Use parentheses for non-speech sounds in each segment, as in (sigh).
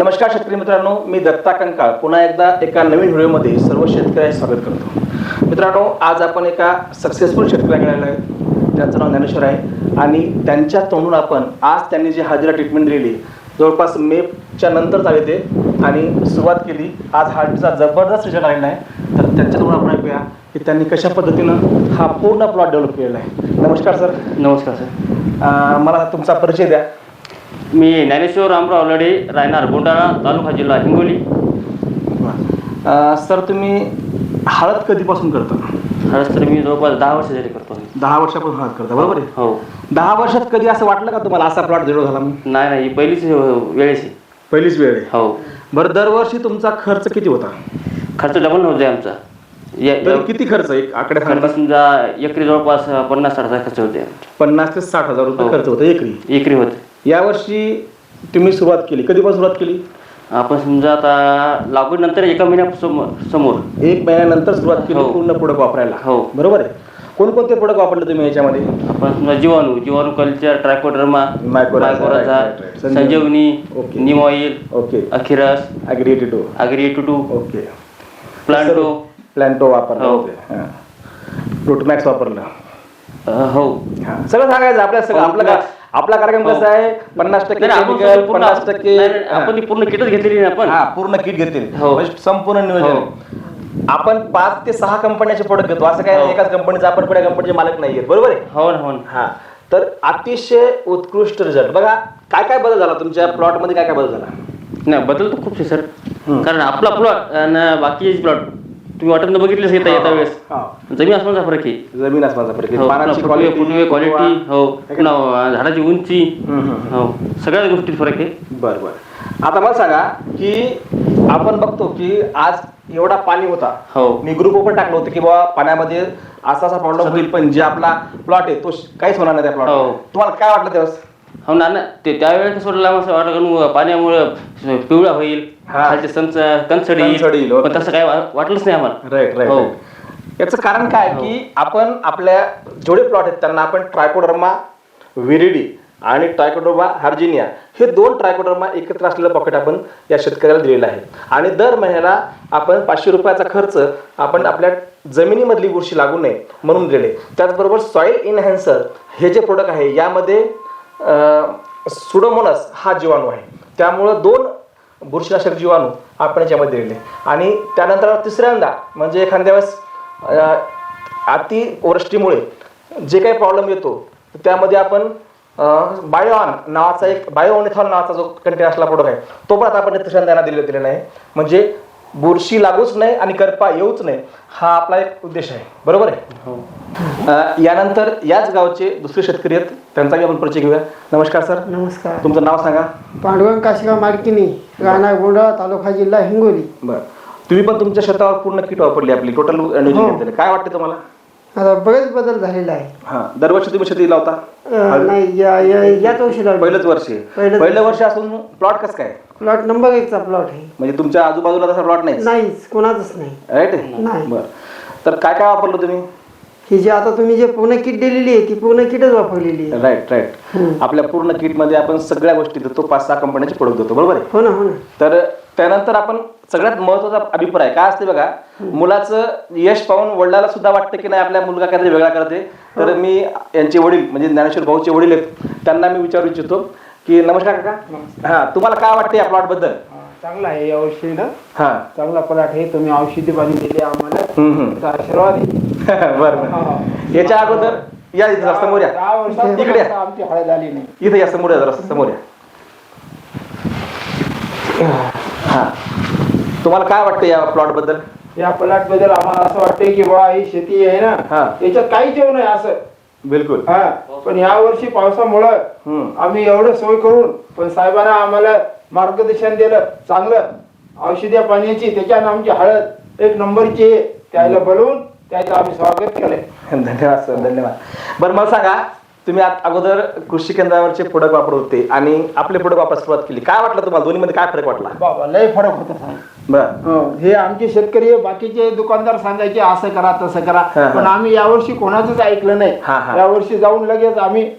नमस्कार शेतकरी मित्रांनो मी दत्ता कंकाळ. पुन्हा एकदा एका नवीन व्हिडिओमध्ये सर्व शेतकऱ्यांचे स्वागत करतो. मित्रांनो आज आपण एका सक्सेसफुल शेतकऱ्याकडे आलो आहे. त्यांचं नाव ज्ञानेश्वर आहे आणि त्यांच्या तोंडून आपण आज त्यांनी जी हाजीरा ट्रीटमेंट दिलेली जवळपास मेच्या नंतर आले ते. आणि सुरुवात केली आज हार्टचा जबरदस्त रिझल्ट आलेला आहे तर त्यांच्या तोंडून आपण ऐकूया की त्यांनी कशा पद्धतीनं हा पूर्ण प्लॉट डेव्हलप केलेला आहे. नमस्कार सर नमस्कार सर मला तुमचा परिचय द्या. मी ज्ञानेश्वर रामराव लढे राहणार गोंडाळा तालुका जिल्हा हिंगोली. अं, सर तुम्ही हळद कधीपासून करता? खरंच तर मी जवळपास दहा वर्ष झाली करतो. दहा वर्षापासून हळद करता बरोबर आहे? हो. दहा वर्षात कधी असं वाटलं का तुम्हाला असा प्लॉट झिरो झाला म्हणून? नाही नाही ही पहिलीच वेळेस आहे. पहिलीच वेळ आहे? हो. बरं दरवर्षी तुमचा खर्च किती होता? खर्च डबल नव्हता आमचा. या- तरी किती खर्च एक आकडे खर्च समजा एकरी जवळपास पन्नास साठ हजार खर्च होते पन्नास ते साठ हजार रुपये हो. खर्च होता एकरी. एकरी होते यावर्षी तुम्ही सुरुवात केली. कधीपासून सुरुवात केली? आपण समजा आता लागवडीनंतर एका महिन्यासमोर समोर. एक महिन्यानंतर सुरुवात केली हो. पूर्ण प्रोडक्ट वापरायला. हो. बरोबर आहे. कोणकोणते प्रोडक्ट वापरले तुम्ही याच्यामध्ये? आपण समजा जीवाणू जीवाणू culture trichoderma right, right, right. Sanjeev- Sanjeevani Okay. Neem oil okay. अखिरस agri to agri to to okay. Planto Planto वापरला. हो. ओके. फ्रूटमॅक्स वापरलं. अ, हो. हां. सगळं सांगायचं आपल्या सगळं आपलं का आपला कार्यक्रम हो. कसा आहे? पन्नास टक्के नाही, आपण chemical, पूर्ण- पन्नास टक्के नाही, नाही, आपण ती पूर्ण किटच घेतलेली आपण? हा पूर्ण किट घेतील हो. म्हणजे संपूर्ण नियोजन. हो. आपण पाच ते सहा कंपन्याचे प्रोडक्ट घेतो. असं काय हो. एकाच कंपनीचा आपण पुढे कंपनीचे मालक नाहीये बरोबर आहे? हो ना हो ना. हा. तर अतिशय उत्कृष्ट रिझल्ट बघा काय काय बदल झाला? तुमच्या प्लॉटमध्ये काय काय बदल झाला? नाही बदल तर खूप आहे सर. कारण आपला प्लॉट आणि बाकीचे प्लॉट तुम्ही वाटत बघितलेच येता येता वेळेस. हा. जमीन आसमानचा फरक आहे. जमीन आसमानचा फरक आहे. हो, पानाची फुटवे क्वालिटी हो है? पुन्हा झाडाची उंची. हो सगळ्याच गोष्टीत फरक आहे. बर बर. आता मला सांगा की आपण बघतो की आज एवढा पाणी होता. हो. मी ग्रुप पण टाकलं होतं की बाबा पाण्यामध्ये असा असा प्रॉब्लेम होईल पण जे आपला प्लॉट आहे तो काहीच होणार नाही त्या प्लॉट हो. तुम्हाला काय वाटलं त्यावेळेस? हो ना ना ते त्यावेळेस सोडला असं वाटलं कारण पाण्यामुळे पिवळा होईल हा. खालचे संच कणसड कणसड येईल, येईल ओके. पण तसं काय वा- वाटलंच नाही आम्हाला राईट राईट हो. याचं कारण काय हो. की आपण आपल्या जेवढे प्लॉट आहेत त्यांना आपण ट्रायकोडर्मा विरिडी आणि ट्रायकोडर्मा हार्जिनिया हे दोन ट्रायकोडर्मा एकत्र असलेलं पॉकेट आपण या शेतकऱ्याला दिलेलं आहे आणि दर महिन्याला आपण पाचशे रुपयाचा खर्च आपण आपल्या जमिनीमधली बुरशी लागू नये म्हणून दिले त्याचबरोबर सॉईल इनहॅन्सर हे जे प्रोडक्ट आहे यामध्ये सुडोमोनस हा जीवाणू आहे. त्यामुळं दोन बुरशीनाशक जीवाणू आपण याच्यामध्ये दिलेले आणि त्यानंतर तिसऱ्यांदा म्हणजे एखाद्या वेळेस अतिवृष्टीमुळे जे काही प्रॉब्लेम येतो त्यामध्ये आपण बायोऑन नावाचा एक बायोनिथॉल नावाचा जो कंटेन असला प्रोडक्ट आहे तो पण आता आपण तिसऱ्यांदा दिले दिलेला आहे. म्हणजे बुरशी लागूच नाही आणि करपा येऊच नाही हा आपला एक उद्देश आहे. बरोबर आहे? हो. यानंतर याच गावचे दुसरे शेतकरी आहेत त्यांचाही आपण परिचय घेऊया. नमस्कार सर. नमस्कार. तुमचं नाव सांगा. पांडुरंग काशिगाव मार्किनी राहणार गोंधळा तालुका जिल्हा हिंगोली. बर. तुम्ही पण तुमच्या शेतावर पूर्ण किट वापरली आपली टोटल हो. घेतलेलं. काय वाटतं तुम्हाला? आता बरेच बदल झालेला आहे हा. दरवर्षी तुम्ही शेती लावता? नाही याच वर्षी. पहिलंच वर्ष. पहिलं वर्ष. असून प्लॉट कसं काय? प्लॉट नंबर एकचा प्लॉट आहे. म्हणजे तुमच्या आजूबाजूला तसा प्लॉट नाही नाहीच कोणाचंच नाही. राईट नाही. बर. तर काय काय वापरलं तुम्ही? ही जे आता तुम्ही जे पूर्ण किट दिलेली आहे ती पूर्ण किटच वापरलेली आहे. Right right. आपल्या पूर्ण किटमध्ये आपण सगळ्या गोष्टी देतो पाच सहा कंपन्याचे प्रोडक्ट देतो बरोबर आहे? हो ना हो ना. तर त्यानंतर आपण सगळ्यात महत्त्वाचा अभिप्राय काय असते बघा मुलाचं यश पाहून वडिलाला सुद्धा वाटतं की नाही आपल्या मुलगा काहीतरी वेगळा करते. तर मी यांचे वडील म्हणजे ज्ञानेश्वर भाऊचे वडील आहेत त्यांना मी विचारू इच्छितो. की नमस्कार काका. हा तुम्हाला काय वाटतं या प्लॉटबद्दल? चांगला आहे या वर्षी ना हा. चांगला पलाट आहे तुम्ही औषधी पाणी दिली आम्हाला. हम्म, हम्म. त्याचा आशीर्वाद आहे. (laughs) बरं बरं याच्या अगोदर या इथं जरा समोर दहा या वर्षात इकडे या. आमची हळद आली नाही. इथं या समोर या जरा समोर या. हा. तुम्हाला काय वाटतं या प्लॉटबद्दल? या पलाटबद्दल आम्हाला असं वाटतंय की बा ही शेती आहे हा. ना याच्यात काहीच येऊ नये असं. बिलकुल. हा पण या वर्षी पावसामुळं. आम्ही एवढं सोय करून पण साहेबांना आम्हाला मार्गदर्शन दिलं चांगलं. औषधी पाण्याची त्याच्यानं आमची हळद एक नंबरची त्याला बोलवून त्याचं आम्ही स्वागत केलंय. धन्यवाद सर. धन्यवाद. बरं मला सांगा तुम्ही आत- अगोदर कृषी केंद्रावरचे प्रोडक्ट वापरत होते आणि आपले प्रोडक्ट वापरायला सुरुवात केली. काय वाटलं तुम्हाला? दोन्हीमध्ये काय फरक वाटला? बाबा लय फरक होता बरं. हो, हे आमचे शेतकरी बाकीचे दुकानदार सांगायचे असं करा तसं करा. हा, हा. पण आम्ही यावर्षी कोणाचंच ऐकलं हा, हा. नाही यावर्षी जाऊन लगेच आम्ही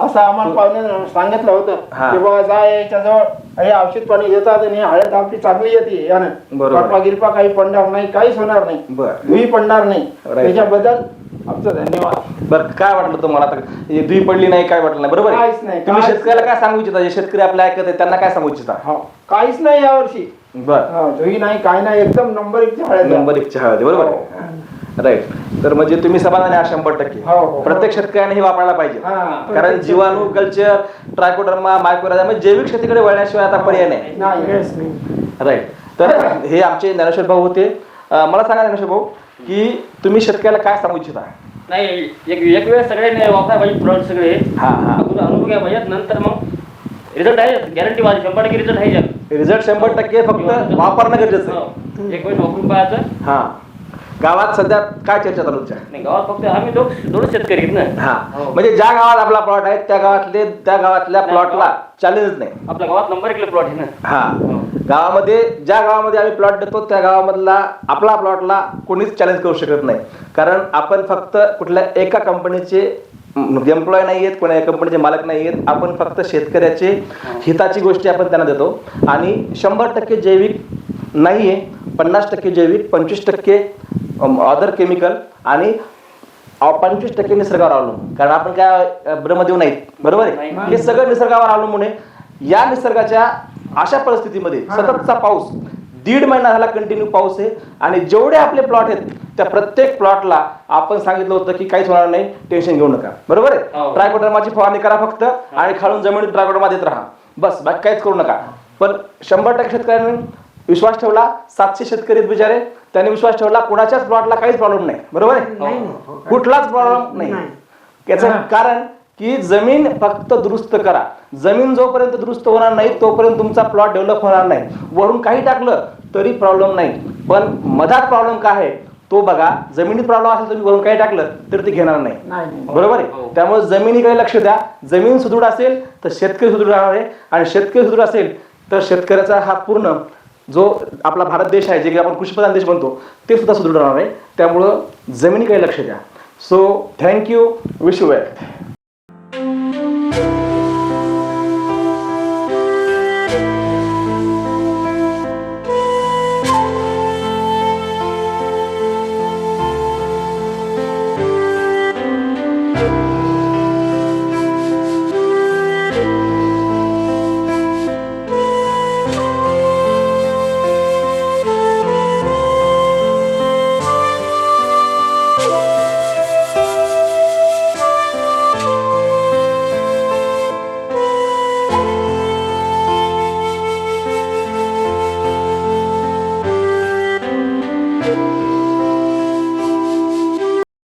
असं आम्हाला पाहुणे सांगितलं होतं हा. की बाबा जा याच्याजवळ. हे औषध पाणी घेतात आणि हळद आपली चांगली येते यानं. बरोबर. गिरपा काही पडणार नाही काहीच होणार नाही. बर. धुई पडणार नाही. Right. त्याच्याबद्दल आमचं धन्यवाद. बर काय वाटलं तुम्हाला आता? हे दुई पडली नाही काय वाटलं नाही? बरोबर आहे? काहीच नाही, तुम्ही काहीच शेतकऱ्याला काय सांगू इच्छिता? जे शेतकरी आपल्या ऐकत आहे त्यांना काय सांगू इच्छिता? हो काहीच नाही यावर्षी. बर. हा, नाही काय नाही एकदम नंबर एक. नंबर एक चहा बरोबर राईट तर म्हणजे तुम्ही समाधानी आहात शंभर टक्के. हो, हो. प्रत्येक शेतकऱ्याने हे वापरायला पाहिजे. हा. कारण जीवाणू कल्चर ट्रायकोडर्मा मायक्रोराजा म्हणजे जैविक शेतीकडे वळण्याशिवाय आता पर्याय नाही. नाही राईट तर हे आमचे ज्ञानेश्वर भाऊ होते. अं, मला सांगा ज्ञानेश्वर भाऊ की तुम्ही शेतकऱ्याला काय सांगू इच्छिता? नाही एक एक वेळ सगळ्यांनी वापरायला पाहिजे प्रोडक्ट सगळे. हा हा. अगोदर अनुभव घ्या पाहिजेत नंतर मग रिझल्ट आहे? गॅरंटी माझी शंभर टक्के रिझल्ट आहे. रिझल्ट शंभर टक्के फक्त वापरणं गरजेचं आहे. हो. एक वेळ वापरून पाहायचं. हा. गावात सध्या काय चर्चा चालू आहे? नाही गावात फक्त आम्ही दोघ दोन शेतकरी आहेत ना. हा. हो. म्हणजे ज्या गावात आपला प्लॉट आहे त्या गावातले त्या गावातल्या नाही, प्लॉटला चॅलेंजच नाही. आपल्या गावात नंबर एक प्लॉट आहे ना. हा. हो. गावामध्ये ज्या गावामध्ये आम्ही प्लॉट देतो त्या गावामधला आपला प्लॉटला कोणीच चॅलेंज करू शकत नाही. कारण आपण फक्त कुठल्या एका कंपनीचे एम्प्लॉय नाही आहेत कोणा कंपनीचे मालक नाही आहेत आपण फक्त शेतकऱ्याचे हिताची गोष्टी आपण त्यांना देतो. आणि शंभर टक्के जैविक नाही आहे पन्नास टक्के जैविक पंचवीस टक्के अदर केमिकल आणि पंचवीस टक्के निसर्गावर अवलंबून. कारण आपण काय ब्रह्मदेव नाहीत. बरोबर आहे. हे सगळं निसर्गावर अवलंबून आहे. या निसर्गाच्या अशा परिस्थितीमध्ये सततचा पाऊस दीड महिना झाला कंटिन्यू पाऊस आहे. आणि जेवढे आपले प्लॉट आहेत त्या प्रत्येक प्लॉटला आपण सांगितलं होतं की काहीच होणार नाही टेन्शन घेऊ नका. बरोबर आहे? हो. ट्रायकोडर्माची फवारणी करा फक्त आणि खालून जमिनीत ट्रायकोडर्मा देत राहा. बस बाकी काहीच करू नका. पण शंभर टक्के शेतकऱ्यांनी विश्वास ठेवला सातशे शेतकरी आहेत बिचारे. त्यांनी विश्वास ठेवला कोणाच्याच प्लॉटला काहीच प्रॉब्लेम नाही. बरोबर आहे? कुठलाच प्रॉब्लेम नाही. याचं कारण की जमीन फक्त दुरुस्त करा. जमीन जोपर्यंत दुरुस्त होणार नाही तोपर्यंत तुमचा प्लॉट डेव्हलप होणार नाही. वरून काही टाकलं तरी प्रॉब्लेम नाही. पण मधात प्रॉब्लेम काय आहे? तो बघा. जमिनीत प्रॉब्लेम असेल तुम्ही वरून काही टाकलं तर ते घेणार नाही. नाही बरोबर आहे? त्यामुळे जमिनीकडे लक्ष द्या. जमीन सुदृढ असेल तर शेतकरी सुदृढ राहणार आहे. आणि शेतकरी सुदृढ असेल तर शेतकऱ्याचा हा पूर्ण जो आपला भारत देश आहे जे की आपण कृषीप्रधान देश म्हणतो ते सुद्धा सुदृढ राहणार आहे. त्यामुळं जमिनीकडे लक्ष द्या. So thank you wish you well you